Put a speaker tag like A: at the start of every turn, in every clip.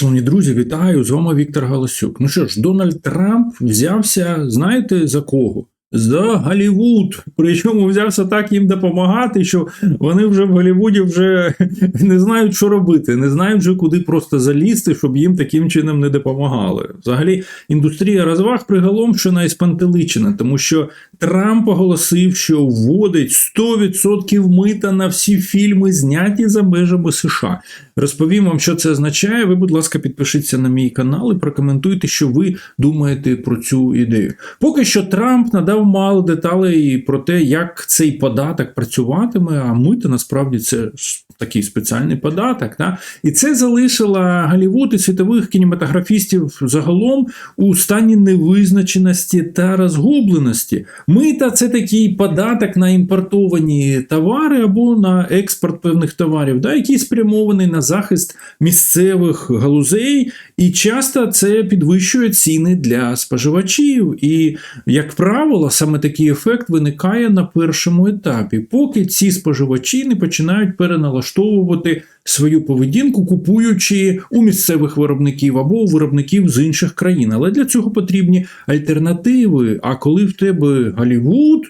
A: Шановні друзі, вітаю! З вами Віктор Галасюк. Ну що ж, Дональд Трамп взявся, знаєте за кого? За Голлівуд. Причому взявся так їм допомагати, що вони вже в Голлівуді вже не знають, що робити, не знають вже куди просто залізти, щоб їм таким чином не допомагали. Взагалі, індустрія розваг приголомшена і спантеличена, тому що Трамп оголосив, що вводить 100% мита на всі фільми, зняті за межами США. Розповім вам, що це означає. Ви, будь ласка, підпишіться на мій канал і прокоментуйте, що ви думаєте про цю ідею. Поки що Трамп надав мало деталей про те, як цей податок працюватиме, а мито насправді це такий спеціальний податок. Да? І це залишило Голлівуд і світових кінематографістів загалом у стані невизначеності та розгубленості. Мита це такий податок на імпортовані товари або на експорт певних товарів, да, який спрямований на захист місцевих галузей, і часто це підвищує ціни для споживачів. І, як правило, саме такий ефект виникає на першому етапі, поки ці споживачі не починають переналаштовувати свою поведінку, купуючи у місцевих виробників або у виробників з інших країн. Але для цього потрібні альтернативи. А коли в тебе Голлівуд,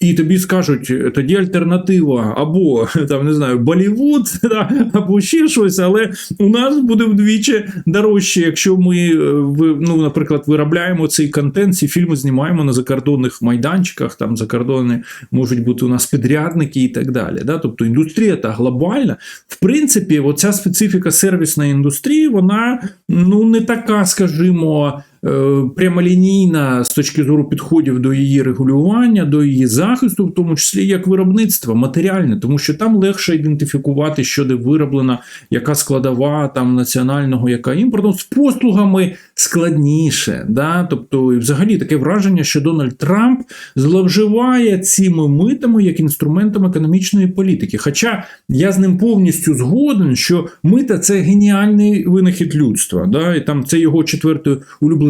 A: і тобі скажуть, тоді альтернатива або там не знаю, Болівуд, або ще щось, але у нас буде вдвічі дорожче, якщо ми, е, ну, наприклад, виробляємо цей контент, ці фільми знімаємо на закордонних майданчиках, там закордони можуть бути у нас підрядники і так далі. Да? Тобто індустрія та глобальна. В принципі, оця специфіка сервісної індустрії, вона ну не така, скажімо. Е, прямолінійна з точки зору підходів до її регулювання, до її захисту, в тому числі як виробництва, матеріальне, тому що там легше ідентифікувати, що де вироблена, яка складова там національного, яка імпортного, з послугами складніше. Да? Тобто, взагалі таке враження, що Дональд Трамп зловживає цими митами як інструментом економічної політики. Хоча я з ним повністю згоден, що мита це геніальний винахід людства. Да? І там це його четверте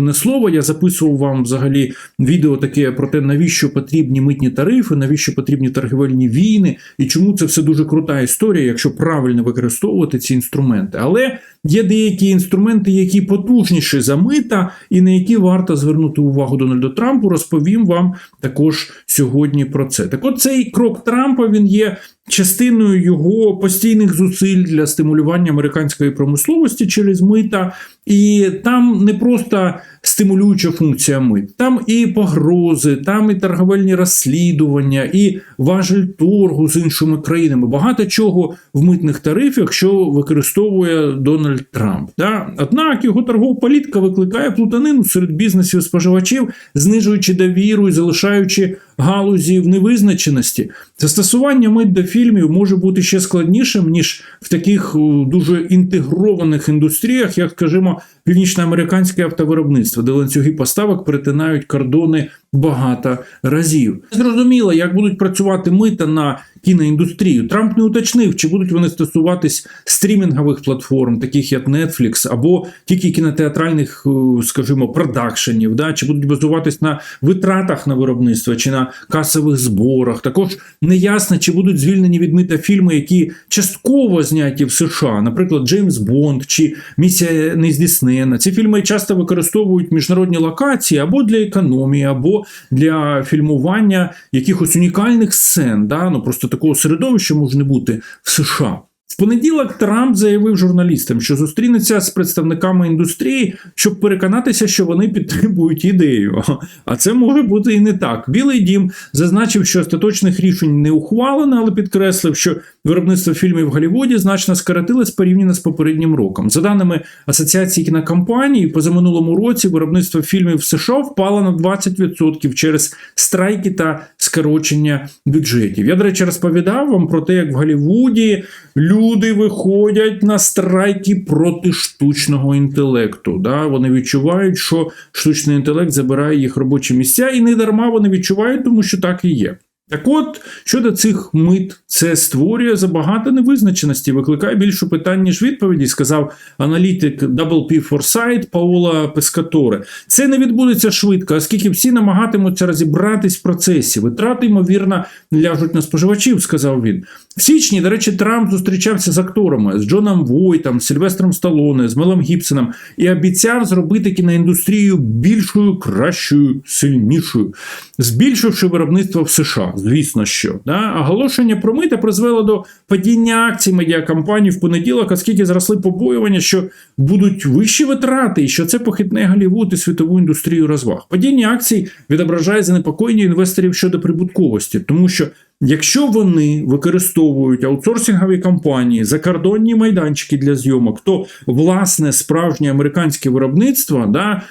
A: улюблене слово. Я записував вам взагалі відео таке про те, навіщо потрібні митні тарифи, навіщо потрібні торгівельні війни, і чому це все дуже крута історія, якщо правильно використовувати ці інструменти. Але є деякі інструменти, які потужніші за мита, і на які варто звернути увагу Дональду Трампу. Розповім вам також сьогодні про це. Так, от цей крок Трампа він є. Частиною його постійних зусиль для стимулювання американської промисловості через мита, і там не просто стимулююча функція мит, там і погрози, там і торговельні розслідування, і важель торгу з іншими країнами. Багато чого в митних тарифах, що використовує Дональд Трамп. Да? Однак його торгова політика викликає плутанину серед бізнесів і споживачів, знижуючи довіру і залишаючи галузі в невизначеності. Застосування мит до фільмів може бути ще складнішим, ніж в таких дуже інтегрованих індустріях, як, скажімо, північноамериканське автовиробництво, де ланцюги поставок перетинають кордони багато разів. Зрозуміло, як будуть працювати мита на кіноіндустрію. Трамп не уточнив, чи будуть вони стосуватись стрімінгових платформ, таких як Netflix, або тільки кінотеатральних, е, скажімо, продакшенів, да? чи будуть базуватись на витратах на виробництво, чи на касових зборах. Також не ясно, чи будуть звільнені від мита фільми, які частково зняті в США, наприклад, Джеймс Бонд чи Місія нездійснена. Ці фільми часто використовують міжнародні локації або для економії, або для фільмування якихось унікальних сцен. Да? Ну просто такого середовища може не бути в США. В понеділок Трамп заявив журналістам, що зустрінеться з представниками індустрії, щоб переконатися, що вони підтримують ідею. А це може бути і не так. Білий дім зазначив, що остаточних рішень не ухвалено, але підкреслив, що виробництво фільмів в Голлівуді значно скоротилось порівняно з попереднім роком. За даними Асоціації кінокомпаній, позаминулому році виробництво фільмів в США впало на 20% через страйки та скорочення бюджетів. Я, до речі, розповідав вам про те, як в Голлівуді люди виходять на страйки проти штучного інтелекту. Да? Вони відчувають, що штучний інтелект забирає їх робочі місця, і не дарма вони відчувають, тому що так і є. Так от, щодо цих мит, це створює забагато невизначеності, викликає більше питань, ніж відповіді, сказав аналітик WP Foresight Паола Пескаторе. Це не відбудеться швидко, оскільки всі намагатимуться розібратись в процесі. Витрати, ймовірно, ляжуть на споживачів, сказав він. В січні, до речі, Трамп зустрічався з акторами з Джоном Войтом, з Сильвестром Сталоне, з Мелом Гібсоном і обіцяв зробити кіноіндустрію більшою, кращою, сильнішою, збільшивши виробництво в США. Звісно, що да? оголошення про мита призвело до падіння акцій медіакомпаній в понеділок, оскільки зросли побоювання, що будуть вищі витрати, і що це похитне Голівуд і світову індустрію розваг. Падіння акцій відображає занепокоєння інвесторів щодо прибутковості, тому що. Якщо вони використовують аутсорсингові компанії, закордонні майданчики для зйомок, то власне справжнє американське виробництво да,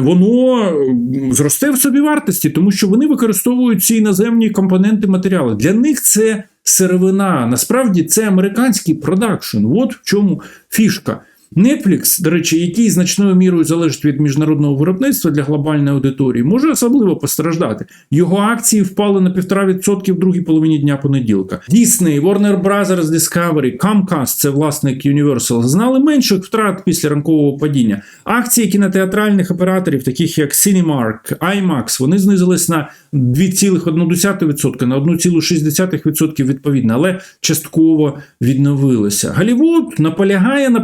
A: воно зросте в собі вартості, тому що вони використовують ці іноземні компоненти матеріали. Для них це сировина. Насправді це американський продакшн. От в чому фішка. Netflix, до речі, який значною мірою залежить від міжнародного виробництва для глобальної аудиторії, може особливо постраждати. Його акції впали на 1,5% в другій половині дня понеділка. Disney, Warner Bros. Discovery, Comcast, це власник Universal, знали менших втрат після ранкового падіння. Акції кінотеатральних операторів, таких як Cinemark, IMAX, вони знизились на 2,1% на 1,6% відповідно, але частково відновилися. Голлівуд наполягає на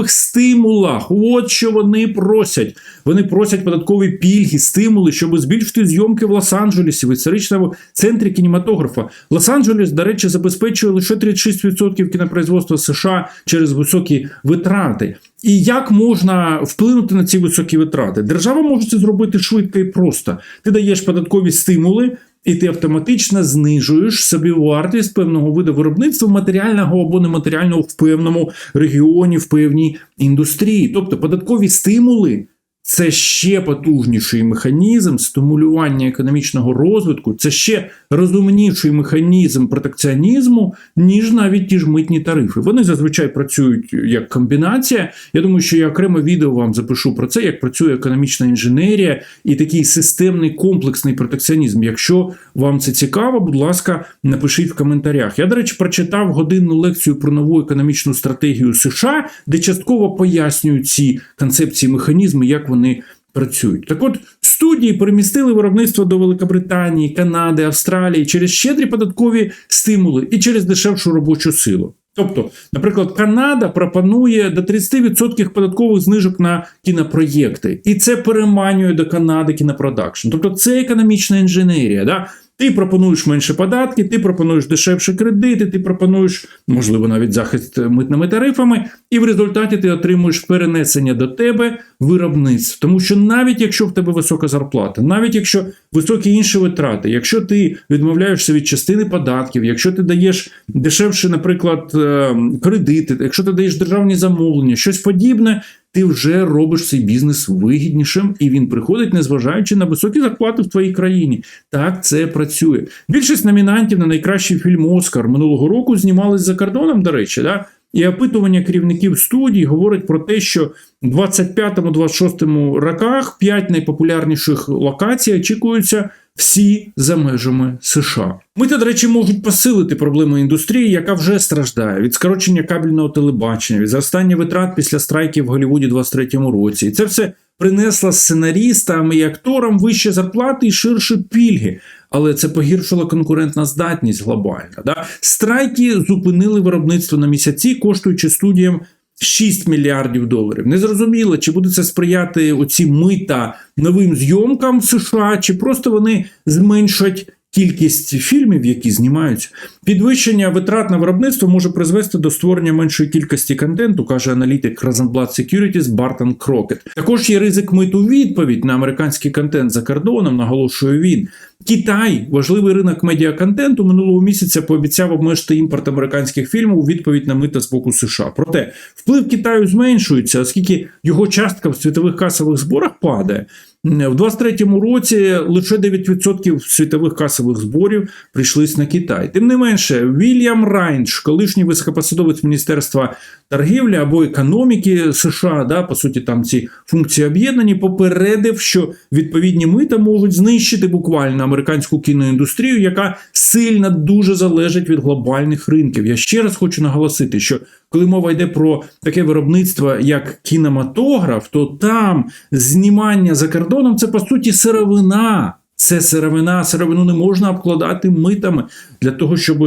A: податкових стимулах. От що вони просять. Вони просять податкові пільги, стимули, щоб збільшити зйомки в Лос-Анджелесі, в історичному центрі кінематографа. Лос-Анджелес, до речі, забезпечує лише 36% кінопроизводства США через високі витрати. І як можна вплинути на ці високі витрати? Держава може це зробити швидко і просто. Ти даєш податкові стимули, і ти автоматично знижуєш собі вартість певного виду виробництва матеріального або нематеріального в певному регіоні, в певній індустрії. Тобто податкові стимули. Це ще потужніший механізм стимулювання економічного розвитку, це ще розумніший механізм протекціонізму, ніж навіть ті ж митні тарифи. Вони зазвичай працюють як комбінація. Я думаю, що я окремо відео вам запишу про це, як працює економічна інженерія і такий системний комплексний протекціонізм. Якщо вам це цікаво, будь ласка, напишіть в коментарях. Я, до речі, прочитав годинну лекцію про нову економічну стратегію США, де частково пояснюють ці концепції механізми, як вони працюють. Так от студії перемістили виробництво до Великобританії, Канади, Австралії через щедрі податкові стимули і через дешевшу робочу силу. Тобто, наприклад, Канада пропонує до 30% податкових знижок на кінопроєкти, і це переманює до Канади кінопродакшн. Тобто, це економічна інженерія. Да? Ти пропонуєш менше податки, ти пропонуєш дешевше кредити, ти пропонуєш, можливо, навіть захист митними тарифами, і в результаті ти отримуєш перенесення до тебе виробництв. Тому що навіть якщо в тебе висока зарплата, навіть якщо високі інші витрати, якщо ти відмовляєшся від частини податків, якщо ти даєш дешевше, наприклад, е, кредити, якщо ти даєш державні замовлення, щось подібне, ти вже робиш цей бізнес вигіднішим, і він приходить, незважаючи на високі зарплати в твоїй країні. Так це працює. Більшість номінантів на найкращий фільм Оскар минулого року знімались за кордоном, до речі, да? І опитування керівників студій говорить про те, що в 25-26 роках п'ять найпопулярніших локацій очікуються всі за межами США. Мити, до речі, можуть посилити проблему індустрії, яка вже страждає від скорочення кабельного телебачення, від зростання витрат після страйків в Голлівуді в 23-му році. І це все принесло сценарістам і акторам вищі зарплати і ширші пільги. Але це погіршило конкурентна здатність глобальна. Да? Страйки зупинили виробництво на місяці, коштуючи студіям 6 мільярдів доларів. Незрозуміло, чи буде це сприяти оці мита новим зйомкам в США, чи просто вони зменшать. Кількість фільмів, які знімаються, підвищення витрат на виробництво може призвести до створення меншої кількості контенту, каже аналітик Rosenblatt Securities Бартон Крокет. Також є ризик миту відповідь на американський контент за кордоном, наголошує він. Китай, важливий ринок медіаконтенту, минулого місяця пообіцяв обмежити імпорт американських фільмів у відповідь на мита з боку США. Проте вплив Китаю зменшується, оскільки його частка в світових касових зборах падає. В 23-му році лише 9% світових касових зборів прийшлись на Китай. Тим не менше, Вільям Райнш, колишній високопосадовець міністерства торгівлі або економіки США, да, по суті, там ці функції об'єднані, попередив, що відповідні мита можуть знищити буквально американську кіноіндустрію, яка сильно дуже залежить від глобальних ринків. Я ще раз хочу наголосити, що коли мова йде про таке виробництво, як кінематограф, то там знімання за кордоном це по суті сировина. Це сировина, сировину не можна обкладати митами для того, щоб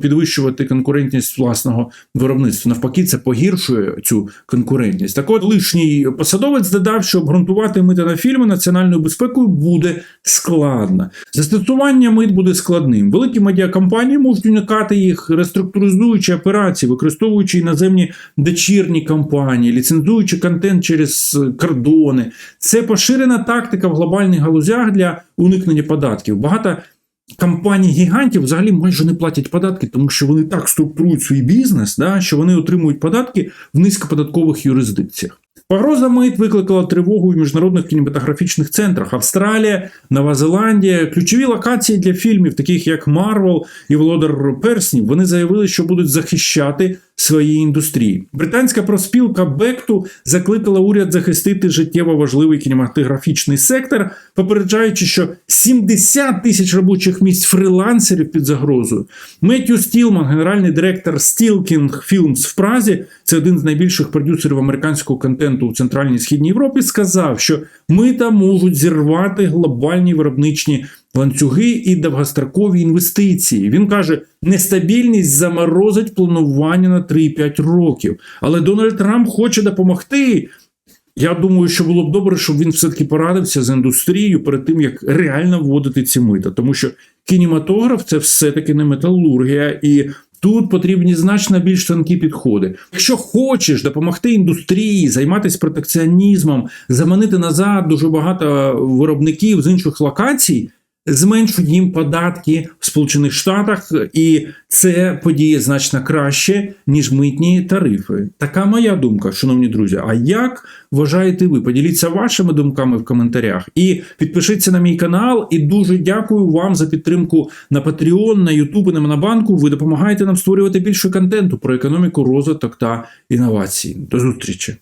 A: підвищувати конкурентність власного виробництва. Навпаки, це погіршує цю конкурентність. Так от лишній посадовець додав, що обґрунтувати мита на фільми національною безпекою буде складно. Застосування мит буде складним. Великі медіакомпанії можуть уникати їх, реструктуризуючи операції, використовуючи іноземні дочірні компанії, ліцензуючи контент через е, кордони. Це поширена тактика в глобальних галузях для уникнення податків. Багато компаній гігантів взагалі майже не платять податки, тому що вони так структурують свій бізнес, да, що вони отримують податки в низькоподаткових юрисдикціях. Погроза мит викликала тривогу в міжнародних кінематографічних центрах. Австралія, Нова Зеландія, ключові локації для фільмів, таких як Марвел і Володар Перснів, вони заявили, що будуть захищати свої індустрії. Британська проспілка Бекту закликала уряд захистити життєво важливий кінематографічний сектор, попереджаючи, що 70 тисяч робочих місць фрилансерів під загрозою. Меттю Стілман, генеральний директор Steelking Films в Празі, це один з найбільших продюсерів американського контенту у Центральній і Східній Європі, сказав, що мита можуть зірвати глобальні виробничні ланцюги і довгострокові інвестиції. Він каже, нестабільність заморозить планування на 3-5 років. Але Дональд Трамп хоче допомогти. Я думаю, що було б добре, щоб він все-таки порадився з індустрією перед тим, як реально вводити ці мита. Тому що кінематограф це все-таки не металургія, і тут потрібні значно більш тонкі підходи. Якщо хочеш допомогти індустрії, займатися протекціонізмом, заманити назад дуже багато виробників з інших локацій. Зменшуй їм податки в Сполучених Штатах, і це подіє значно краще, ніж митні тарифи. Така моя думка, шановні друзі. А як вважаєте ви? Поділіться вашими думками в коментарях і підпишіться на мій канал. І дуже дякую вам за підтримку на Patreon, на YouTube на Монобанку. Ви допомагаєте нам створювати більше контенту про економіку, розвиток та інновації. До зустрічі!